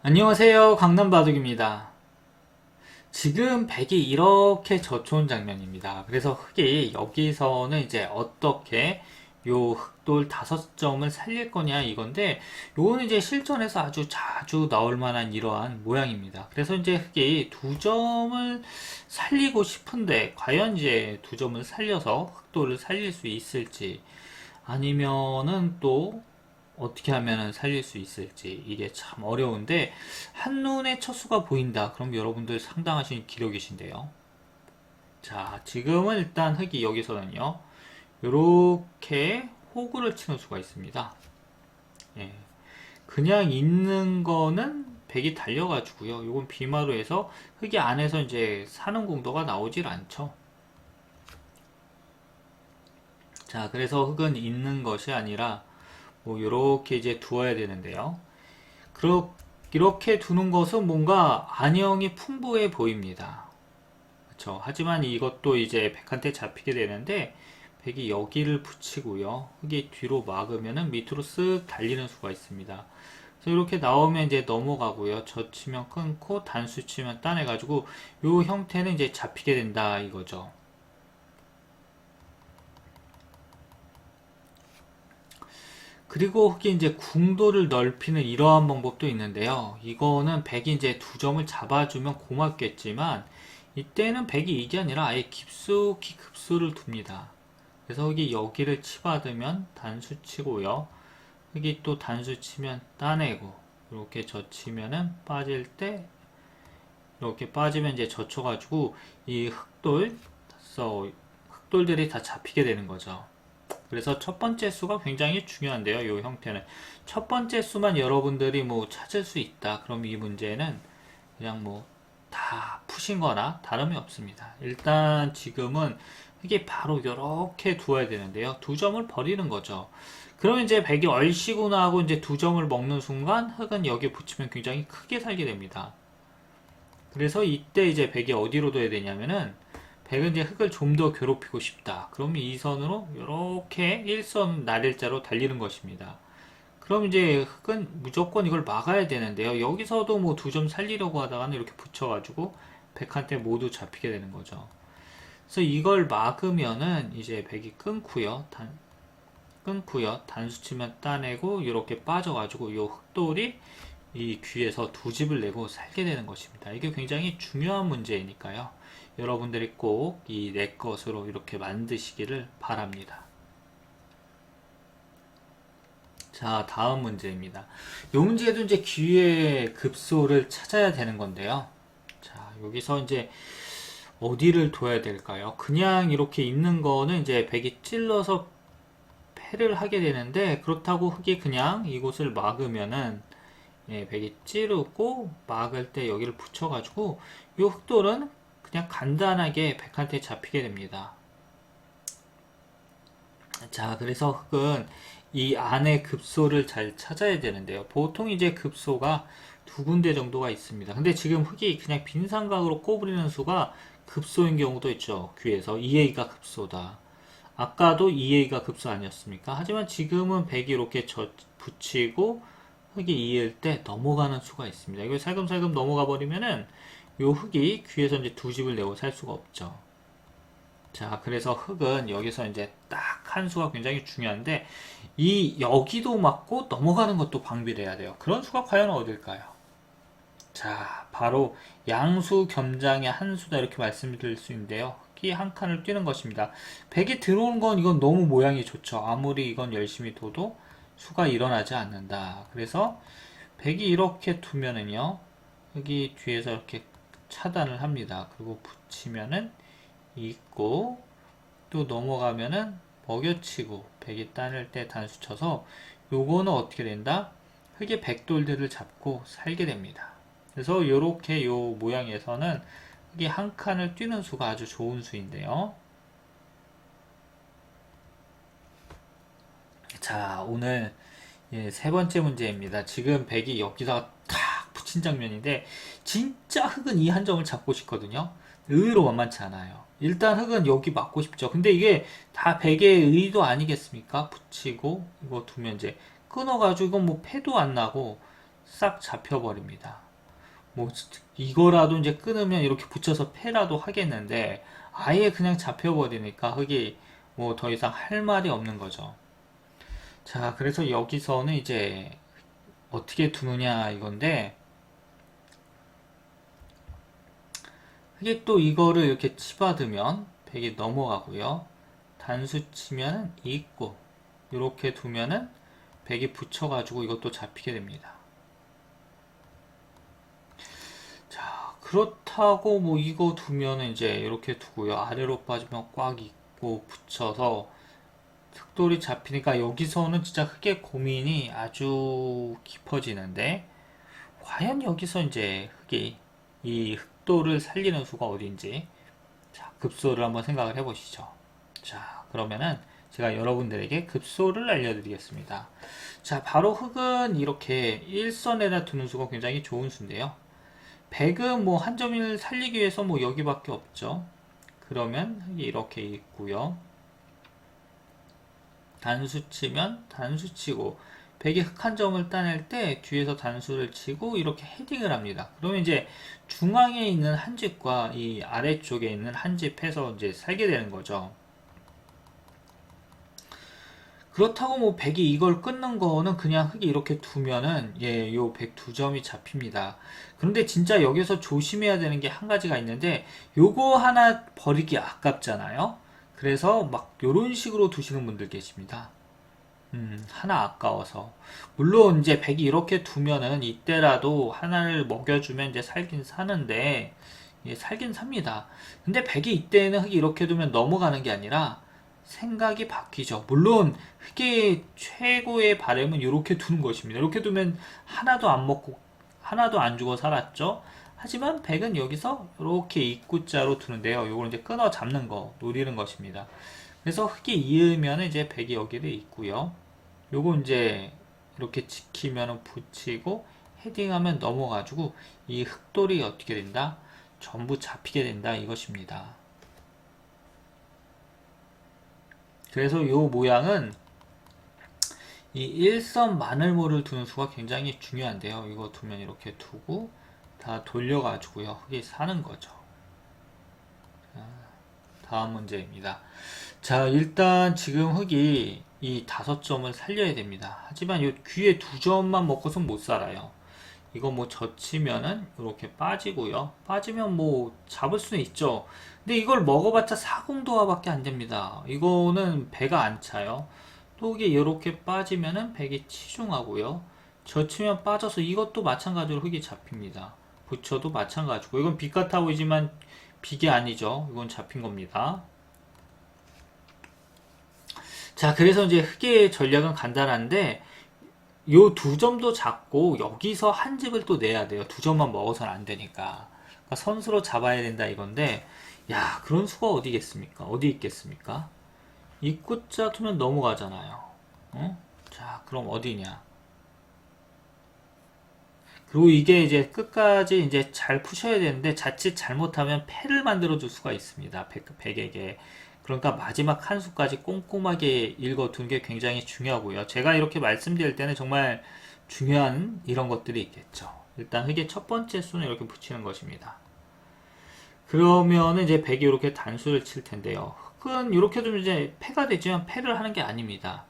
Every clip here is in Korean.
안녕하세요. 강남바둑입니다. 지금 백이 이렇게 젖혀온 장면입니다. 그래서 흑이 여기서는 이제 어떻게 요 흑돌 다섯 점을 살릴 거냐 이건데 요거는 이제 실전에서 아주 자주 나올 만한 이러한 모양입니다. 그래서 이제 흑이 두 점을 살리고 싶은데 과연 이제 두 점을 살려서 흑돌을 살릴 수 있을지 아니면은 또 어떻게 하면 살릴 수 있을지 이게 참 어려운데 한눈에 첫 수가 보인다. 그럼 여러분들 상당하신 기력이신데요. 자, 지금은 일단 흑이 여기서는요. 이렇게 호구를 치는 수가 있습니다. 예. 그냥 있는 거는 백이 달려가지고요. 이건 비마루에서 흑이 안에서 이제 사는 공도가 나오질 않죠. 자, 그래서 흑은 있는 것이 아니라 뭐 이렇게 이제 두어야 되는데요. 그렇 이렇게 두는 것은 뭔가 안형이 풍부해 보입니다. 그렇죠. 하지만 이것도 이제 백한테 잡히게 되는데 백이 여기를 붙이고요. 흑이 뒤로 막으면은 밑으로 쓱 달리는 수가 있습니다. 그래서 이렇게 나오면 이제 넘어가고요. 젖히면 끊고 단수 치면 따내가지고 이 형태는 이제 잡히게 된다 이거죠. 그리고 흑이 이제 궁도를 넓히는 이러한 방법도 있는데요. 이거는 백이 이제 두 점을 잡아주면 고맙겠지만 이때는 백이 이게 아니라 아예 깊숙이 급수를 둡니다. 그래서 흑이 여기를 치받으면 단수 치고요. 흑이 또 단수 치면 따내고 이렇게 젖히면은 빠질 때 이렇게 빠지면 이제 젖혀가지고 이 흑돌 흑돌들이 다 잡히게 되는 거죠. 그래서 첫 번째 수가 굉장히 중요한데요. 이 형태는 첫 번째 수만 여러분들이 뭐 찾을 수 있다. 그럼 이 문제는 그냥 뭐 다 푸신 거나 다름이 없습니다. 일단 지금은 이게 바로 이렇게 두어야 되는데요. 두 점을 버리는 거죠. 그러면 이제 백이 얼씨구나 하고 이제 두 점을 먹는 순간 흑은 여기에 붙이면 굉장히 크게 살게 됩니다. 그래서 이때 이제 백이 어디로 둬야 되냐면은 백은 이제 흑을 좀 더 괴롭히고 싶다. 그러면 이 선으로 이렇게 일선 날일자로 달리는 것입니다. 그럼 이제 흑은 무조건 이걸 막아야 되는데요. 여기서도 뭐 두 점 살리려고 하다가는 이렇게 붙여가지고 백한테 모두 잡히게 되는 거죠. 그래서 이걸 막으면은 이제 백이 끊고요. 단, 끊고요. 단수 치면 따내고 이렇게 빠져가지고 이 흑돌이 이 귀에서 두 집을 내고 살게 되는 것입니다. 이게 굉장히 중요한 문제이니까요. 여러분들이 꼭 이 내 것으로 이렇게 만드시기를 바랍니다. 자, 다음 문제입니다. 이 문제도 이제 기회의 급소를 찾아야 되는 건데요. 자, 여기서 이제 어디를 둬야 될까요? 그냥 이렇게 있는 거는 이제 백이 찔러서 패를 하게 되는데 그렇다고 흑이 그냥 이곳을 막으면은 예, 백이 찌르고 막을 때 여기를 붙여가지고 이 흑돌은 그냥 간단하게 백한테 잡히게 됩니다. 자, 그래서 흑은 이 안에 급소를 잘 찾아야 되는데요. 보통 이제 급소가 두 군데 정도가 있습니다. 근데 지금 흑이 그냥 빈 삼각으로 꼬부리는 수가 급소인 경우도 있죠. 귀에서 2A가 급소다. 아까도 2A가 급소 아니었습니까? 하지만 지금은 백이 이렇게 저 붙이고 흑이 2일 때 넘어가는 수가 있습니다. 이걸 살금살금 넘어가 버리면은 요 흑이 귀에서 이제 두 집을 내고 살 수가 없죠. 자, 그래서 흑은 여기서 이제 딱 한 수가 굉장히 중요한데 이 여기도 맞고 넘어가는 것도 방비를 해야 돼요. 그런 수가 과연 어딜까요? 자, 바로 양수 겸장의 한 수다 이렇게 말씀드릴 수 있는데요. 흑이 한 칸을 뛰는 것입니다. 백이 들어오는 건 이건 너무 모양이 좋죠. 아무리 이건 열심히 둬도 수가 일어나지 않는다. 그래서 백이 이렇게 두면은요. 여기 뒤에서 이렇게 차단을 합니다. 그리고 붙이면은 있고 또 넘어가면은 먹여치고 백이 따낼 때 단수 쳐서 요거는 어떻게 된다? 흑의 백돌들을 잡고 살게 됩니다. 그래서 요렇게 요 모양에서는 흑이 한 칸을 뛰는 수가 아주 좋은 수인데요. 자, 오늘 예, 세 번째 문제입니다. 지금 백이 여기다가 탁 붙인 장면인데 진짜 흑은 이 한 점을 잡고 싶거든요. 의외로 만만치 않아요. 일단 흑은 여기 맞고 싶죠. 근데 이게 다 백의 의도 아니겠습니까? 붙이고 이거 두면 이제 끊어가지고 뭐 패도 안 나고 싹 잡혀버립니다. 뭐 이거라도 이제 끊으면 이렇게 붙여서 패라도 하겠는데 아예 그냥 잡혀버리니까 흙이 뭐 더 이상 할 말이 없는 거죠. 자, 그래서 여기서는 이제 어떻게 두느냐 이건데 이게 또 이거를 이렇게 치받으면 100이 넘어가고요. 단수 치면은 있고 이렇게 두면은 100이 붙여가지고 이것도 잡히게 됩니다. 자 그렇다고 뭐 이거 두면은 이제 이렇게 두고요. 아래로 빠지면 꽉 있고 붙여서 흑돌이 잡히니까 여기서는 진짜 흑의 고민이 아주 깊어지는데 과연 여기서 이제 흑이 이 흑 돌을 살리는 수가 어딘지 자, 급소를 한번 생각을 해보시죠. 자, 그러면은 제가 여러분들에게 급소를 알려드리겠습니다. 자, 바로 흑은 이렇게 일선에다 두는 수가 굉장히 좋은 수인데요. 백은 뭐 한 점을 살리기 위해서 뭐 여기밖에 없죠. 그러면 이렇게 있고요. 단수 치면 단수 치고 백이 흑한 점을 따낼 때 뒤에서 단수를 치고 이렇게 헤딩을 합니다. 그러면 이제 중앙에 있는 한 집과 이 아래쪽에 있는 한 집에서 이제 살게 되는 거죠. 그렇다고 뭐 백이 이걸 끊는 거는 그냥 흑이 이렇게 두면은 예, 요 백 두 점이 잡힙니다. 그런데 진짜 여기서 조심해야 되는 게 한 가지가 있는데 요거 하나 버리기 아깝잖아요. 그래서 막 요런 식으로 두시는 분들 계십니다. 음, 하나 아까워서. 물론 이제 백이 이렇게 두면은 이때라도 하나를 먹여주면 이제 살긴 사는데, 예, 살긴 삽니다. 근데 백이 이때는 흑이 이렇게 두면 넘어가는 게 아니라 생각이 바뀌죠. 물론 흑의 최고의 바램은 이렇게 두는 것입니다. 이렇게 두면 하나도 안 먹고 하나도 안 주고 살았죠. 하지만 백은 여기서 이렇게 입구자로 두는데요. 이걸 이제 끊어 잡는 거, 노리는 것입니다. 그래서 흙이 이으면 이제 백이 여기를 있고요. 요거 이제 이렇게 지키면 붙이고 헤딩하면 넘어가지고 이 흑돌이 어떻게 된다? 전부 잡히게 된다 이것입니다. 그래서 요 모양은 이 일선 마늘모를 두는 수가 굉장히 중요한데요. 이거 두면 이렇게 두고 다 돌려가지고요. 흙이 사는 거죠. 자, 다음 문제입니다. 자, 일단 지금 흙이 이 다섯 점을 살려야 됩니다. 하지만 이 귀에 두 점만 먹고선 못 살아요. 이거 뭐 젖히면은 이렇게 빠지고요. 빠지면 뭐 잡을 수는 있죠. 근데 이걸 먹어봤자 사공도화 밖에 안 됩니다. 이거는 배가 안 차요. 또 이게 이렇게 빠지면은 백이 치중하고요. 젖히면 빠져서 이것도 마찬가지로 흙이 잡힙니다. 붙여도 마찬가지고 이건 빛 같아 보이지만 빛이 아니죠. 이건 잡힌 겁니다. 자, 그래서 이제 흑의 전략은 간단한데 요 두 점도 잡고 여기서 한 집을 또 내야 돼요. 두 점만 먹어서는 안 되니까. 그러니까 선수로 잡아야 된다 이건데 야, 그런 수가 어디겠습니까? 어디 있겠습니까? 입구자 두면 넘어가잖아요. 어? 자, 그럼 어디냐? 그리고 이게 이제 끝까지 이제 잘 푸셔야 되는데 자칫 잘못하면 패를 만들어 줄 수가 있습니다. 백, 백에게. 그러니까 마지막 한 수까지 꼼꼼하게 읽어두는 게 굉장히 중요하고요. 제가 이렇게 말씀드릴 때는 정말 중요한 이런 것들이 있겠죠. 일단 흑의 첫 번째 수는 이렇게 붙이는 것입니다. 그러면은 이제 백이 이렇게 단수를 칠 텐데요. 흑은 이렇게 두면 이제 패가 되지만 패를 하는 게 아닙니다.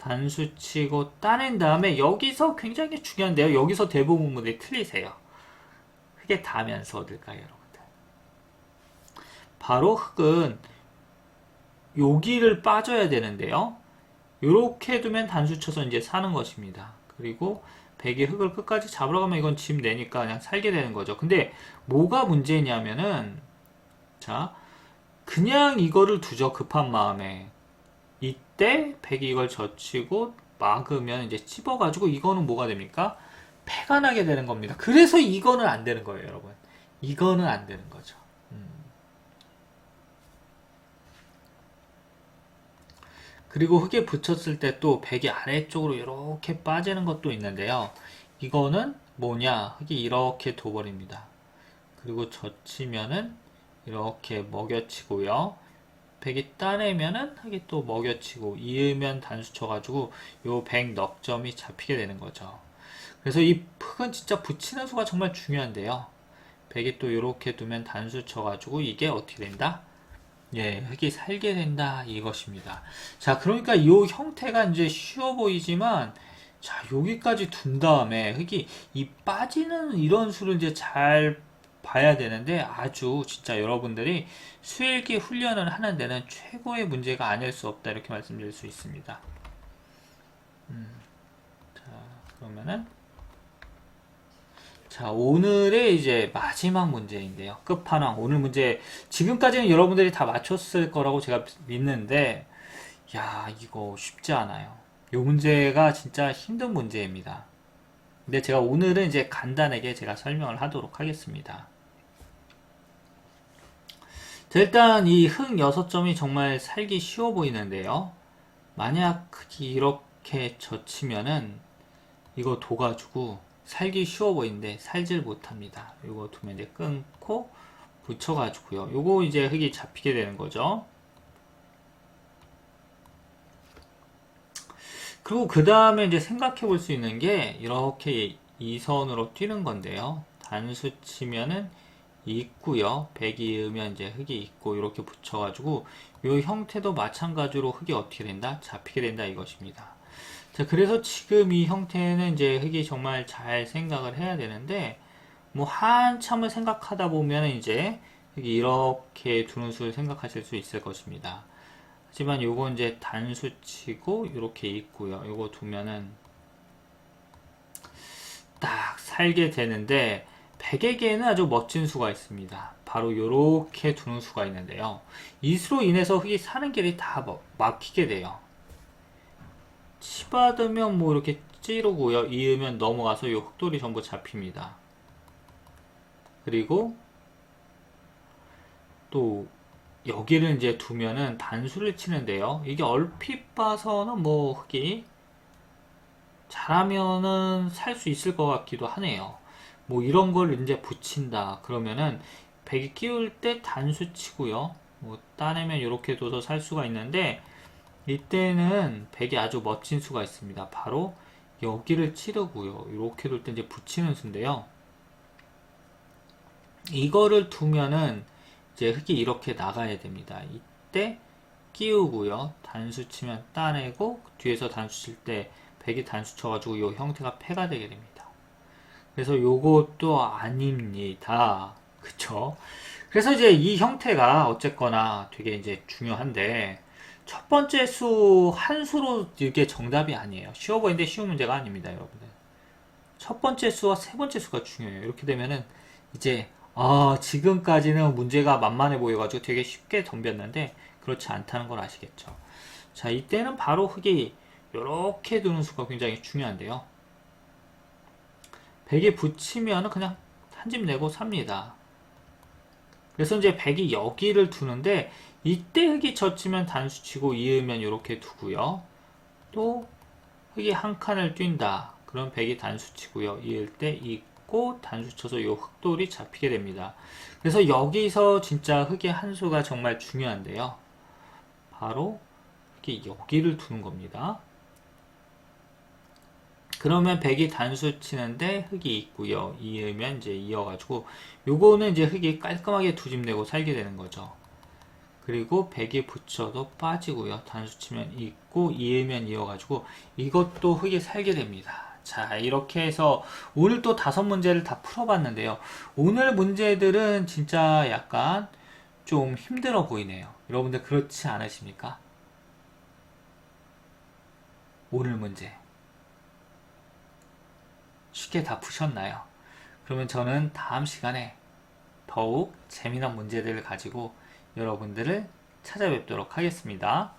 단수 치고 따낸 다음에 여기서 굉장히 중요한데요. 여기서 대부분 분들이 틀리세요. 흑에 닿으면서 어딜까요, 여러분들? 바로 흑은 여기를 빠져야 되는데요. 이렇게 두면 단수 쳐서 이제 사는 것입니다. 그리고 백이 흙을 끝까지 잡으러 가면 이건 짐 내니까 그냥 살게 되는 거죠. 근데 뭐가 문제냐면은 자 그냥 이거를 두죠 급한 마음에 이 때 백이 이걸 젖히고 막으면 이제 찝어가지고 이거는 뭐가 됩니까? 패가 나게 되는 겁니다. 그래서 이거는 안 되는 거예요, 여러분. 이거는 안 되는 거죠. 음. 그리고 흙에 붙였을 때 또 백이 아래쪽으로 이렇게 빠지는 것도 있는데요. 이거는 뭐냐? 흙이 이렇게 둬버립니다. 그리고 젖히면은 이렇게 먹여치고요. 백이 따내면은 흙이 또 먹여치고 이으면 단수 쳐가지고 요백 넉점이 잡히게 되는 거죠. 그래서 이 흙은 진짜 붙이는 수가 정말 중요한데요. 백이 또 이렇게 두면 단수 쳐가지고 이게 어떻게 된다? 예, 흙이 살게 된다 이것입니다. 자, 그러니까 이 형태가 이제 쉬워 보이지만 자, 여기까지 둔 다음에 흙이 이 빠지는 이런 수를 이제 잘 봐야 되는데 아주 진짜 여러분들이 수일기 훈련을 하는 데는 최고의 문제가 아닐 수 없다 이렇게 말씀드릴 수 있습니다. 음, 자, 그러면은 자, 오늘의 이제 마지막 문제인데요. 끝판왕. 오늘 문제, 지금까지는 여러분들이 다 맞췄을 거라고 제가 믿는데, 야, 이거 쉽지 않아요. 이 문제가 진짜 힘든 문제입니다. 근데 제가 오늘은 이제 간단하게 제가 설명을 하도록 하겠습니다. 자, 일단 이 흙 6점이 정말 살기 쉬워 보이는데요. 만약 이렇게 젖히면은 이거 둬가지고 살기 쉬워 보이는데 살질 못합니다. 이거 두면 이제 끊고 붙여가지고요. 요거 이제 흙이 잡히게 되는 거죠. 그리고 그 다음에 이제 생각해 볼 수 있는 게 이렇게 이 선으로 뛰는 건데요. 단수 치면은 있고요. 백이 이으면 이제 흙이 있고 이렇게 붙여가지고 이 형태도 마찬가지로 흙이 어떻게 된다? 잡히게 된다 이것입니다. 자, 그래서 지금 이 형태는 이제 흙이 정말 잘 생각을 해야 되는데 뭐 한참을 생각하다 보면 이제 흙이 이렇게 두는 수를 생각하실 수 있을 것입니다. 하지만 요거 이제 단수치고 이렇게 있고요. 요거 두면은 딱 살게 되는데 백에게는 아주 멋진 수가 있습니다. 바로 이렇게 두는 수가 있는데요. 이 수로 인해서 흙이 사는 길이 다뭐 막히게 돼요. 치받으면 뭐 이렇게 찌르고요. 이으면 넘어가서 이 흙돌이 전부 잡힙니다. 그리고 또 여기를 이제 두면은 단수를 치는데요. 이게 얼핏 봐서는 뭐 흙이 잘하면은 살 수 있을 것 같기도 하네요. 뭐 이런 걸 이제 붙인다. 그러면은 백이 끼울 때 단수 치고요. 뭐 따내면 이렇게 둬서 살 수가 있는데 이때는 백이 아주 멋진 수가 있습니다. 바로 여기를 치르고요. 이렇게 둘때 이제 붙이는 수인데요. 이거를 두면은 이제 흙이 이렇게 나가야 됩니다. 이때 끼우고요. 단수 치면 따내고 뒤에서 단수 칠때 백이 단수 쳐가지고 이 형태가 패가 되게 됩니다. 그래서 요것도 아닙니다. 그쵸? 그래서 이제 이 형태가 어쨌거나 되게 이제 중요한데 첫 번째 수 한 수로 이게 정답이 아니에요. 쉬워 보이는데 쉬운 문제가 아닙니다, 여러분들. 첫 번째 수와 세 번째 수가 중요해요. 이렇게 되면은 이제 아, 지금까지는 문제가 만만해 보여가지고 되게 쉽게 덤볐는데 그렇지 않다는 걸 아시겠죠. 자, 이때는 바로 흙이 이렇게 두는 수가 굉장히 중요한데요. 백에 붙이면 그냥 한 집 내고 삽니다. 그래서 이제 백이 여기를 두는데 이때 흙이 젖히면 단수 치고 이으면 이렇게 두고요. 또 흙이 한 칸을 뛴다. 그럼 백이 단수 치고요. 이을 때 있고 단수 쳐서 이 흙돌이 잡히게 됩니다. 그래서 여기서 진짜 흙의 한 수가 정말 중요한데요. 바로 흙이 여기를 두는 겁니다. 그러면 백이 단수 치는데 흙이 있고요. 이으면 이제 이어가지고 요거는 이제 흙이 깔끔하게 두집 내고 살게 되는 거죠. 그리고 백이 붙여도 빠지고요. 단수 치면 있고 이으면 이어가지고 이것도 흙이 살게 됩니다. 자 이렇게 해서 오늘 또 다섯 문제를 다 풀어봤는데요. 오늘 문제들은 진짜 약간 좀 힘들어 보이네요. 여러분들 그렇지 않으십니까? 오늘 문제 쉽게 다 푸셨나요? 그러면 저는 다음 시간에 더욱 재미난 문제들을 가지고 여러분들을 찾아뵙도록 하겠습니다.